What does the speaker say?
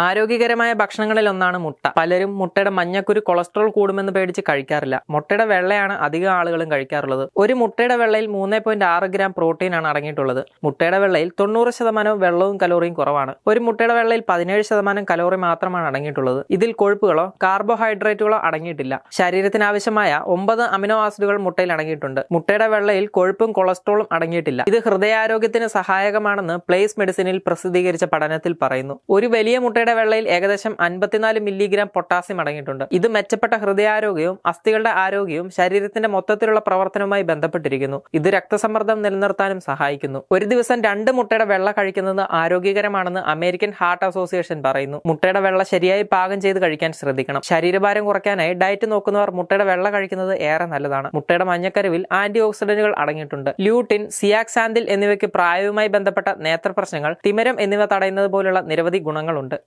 ആരോഗ്യകരമായ ഭക്ഷണങ്ങളിൽ ഒന്നാണ് മുട്ട. പലരും മുട്ടയുടെ മഞ്ഞക്കുരു കൊളസ്ട്രോൾ കൂടുമെന്ന് പേടിച്ച് കഴിക്കാറില്ല. മുട്ടയുടെ വെള്ളയാണ് അധികം ആളുകളും കഴിക്കാറുള്ളത്. ഒരു മുട്ടയുടെ വെള്ളയിൽ മൂന്ന് പോയിന്റ് ആറ് ഗ്രാം പ്രോട്ടീൻ ആണ് അടങ്ങിയിട്ടുള്ളത്. മുട്ടയുടെ വെള്ളയിൽ തൊണ്ണൂറ് ശതമാനവും വെള്ളവും കലോറിയും കുറവാണ്. ഒരു മുട്ടയുടെ വെള്ളയിൽ പതിനേഴ് ശതമാനം കലോറി മാത്രമാണ് അടങ്ങിയിട്ടുള്ളത്. ഇതിൽ കൊഴുപ്പുകളോ കാർബോഹൈഡ്രേറ്റുകളോ അടങ്ങിയിട്ടില്ല. ശരീരത്തിന് ആവശ്യമായ ഒമ്പത് അമിനോ ആസിഡുകൾ മുട്ടയിൽ അടങ്ങിയിട്ടുണ്ട്. മുട്ടയുടെ വെള്ളയിൽ കൊഴുപ്പും കൊളസ്ട്രോളും അടങ്ങിയിട്ടില്ല. ഇത് ഹൃദയാരോഗ്യത്തിന് സഹായകമാണെന്ന് പ്ലേസ് മെഡിസിനിൽ പ്രസിദ്ധീകരിച്ച പഠനത്തിൽ പറയുന്നു. ഒരു വലിയ മുട്ടയുടെ വെള്ളയിൽ ഏകദേശം അൻപത്തിനാല് മില്ലിഗ്രാം പൊട്ടാസ്യം അടങ്ങിയിട്ടുണ്ട്. ഇത് മെച്ചപ്പെട്ട ഹൃദയാരോഗ്യവും അസ്ഥികളുടെ ആരോഗ്യവും ശരീരത്തിന്റെ മൊത്തത്തിലുള്ള പ്രവർത്തനവുമായി ബന്ധപ്പെട്ടിരിക്കുന്നു. ഇത് രക്തസമ്മർദ്ദം നിലനിർത്താനും സഹായിക്കുന്നു. ഒരു ദിവസം രണ്ട് മുട്ടയുടെ വെള്ള കഴിക്കുന്നത് ആരോഗ്യകരമാണെന്ന് അമേരിക്കൻ ഹാർട്ട് അസോസിയേഷൻ പറയുന്നു. മുട്ടയുടെ വെള്ള ശരിയായി പാകം ചെയ്ത് കഴിക്കാൻ ശ്രദ്ധിക്കണം. ശരീരഭാരം കുറയ്ക്കാനായി ഡയറ്റ് നോക്കുന്നവർ മുട്ടയുടെ വെള്ള കഴിക്കുന്നത് ഏറെ നല്ലതാണ്. മുട്ടയുടെ മഞ്ഞക്കരുവിൽ ആന്റി ഓക്സിഡന്റുകൾ അടങ്ങിയിട്ടുണ്ട്. ലൂട്ടിൻ സിയാക്സാന്തിൽ എന്നിവയ്ക്ക് പ്രായവുമായി ബന്ധപ്പെട്ട നേത്രപ്രശ്നങ്ങൾ തിമരം എന്നിവ തടയുന്നത് പോലുള്ള നിരവധി ഗുണങ്ങളുണ്ട്.